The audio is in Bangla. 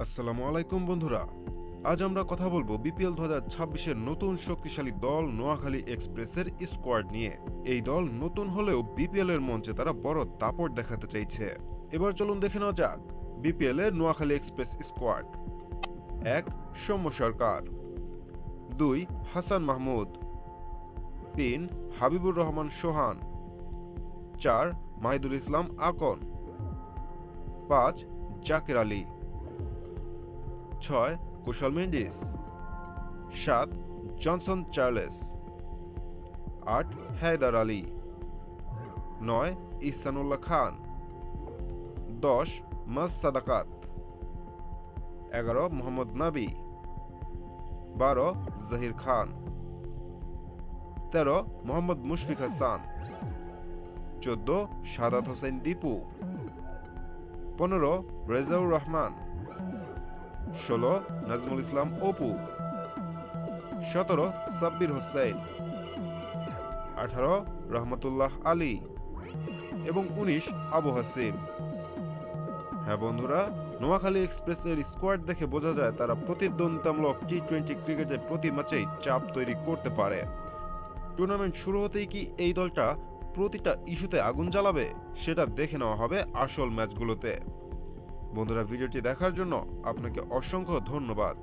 আসসালামু আলাইকুম বন্ধুরা। আজ আমরা কথা বলব বিপিএল দু হাজার ছাব্বিশের নতুন শক্তিশালী দল নোয়াখালী এক্সপ্রেসের স্কোয়াড নিয়ে। এই দল নতুন হলেও বিপিএল এর মঞ্চে তারা বড় দাপট দেখাতে চাইছে। এবার চলুন দেখে নেওয়া যাক বিপিএল এর নোয়াখালী এক্সপ্রেস স্কোয়াড। এক, সৌম্য সরকার। দুই, হাসান মাহমুদ। তিন, হাবিবুর রহমান সোহান। চার, মাহিদুল ইসলাম আকন। পাঁচ, জাকির আলী। ছয়, কুশল মেন্ডিস। সাত, জনসন চার্লেস। আট, হায়দার আলী। নয়, ইহসানুল্লাহ খান। দশ, মাস সাদাকাত। এগারো, মোহাম্মদ নাবি। বারো, জাহির খান। তেরো, মোহাম্মদ মুশফিক হাসান। চোদ্দ, সাদাত হোসেন দীপু। পনেরো, রেজাউর রহমান। ষোলো, নাজমুল ইসলাম, অপু। সতেরো, সাব্বির হোসেন। আঠারো, রহমতুল্লাহ আলী। এবং উনিশ, আবু হাসিম হ্যাঁ বন্ধুরা, নোয়াখালী এক্সপ্রেসের স্কোয়াড দেখে বোঝা যায় তারা প্রতিদ্বন্দ্বিতামূলক টি টোয়েন্টি ক্রিকেটে প্রতি ম্যাচেই চাপ তৈরি করতে পারে। টুর্নামেন্ট শুরু হতেই কি এই দলটা প্রতিটা ইস্যুতে আগুন জ্বালাবে? সেটা দেখে নেওয়া হবে আসল ম্যাচগুলোতে। বন্ধুরা ভিডিওটি দেখার জন্য আপনাকে অসংখ্য ধন্যবাদ।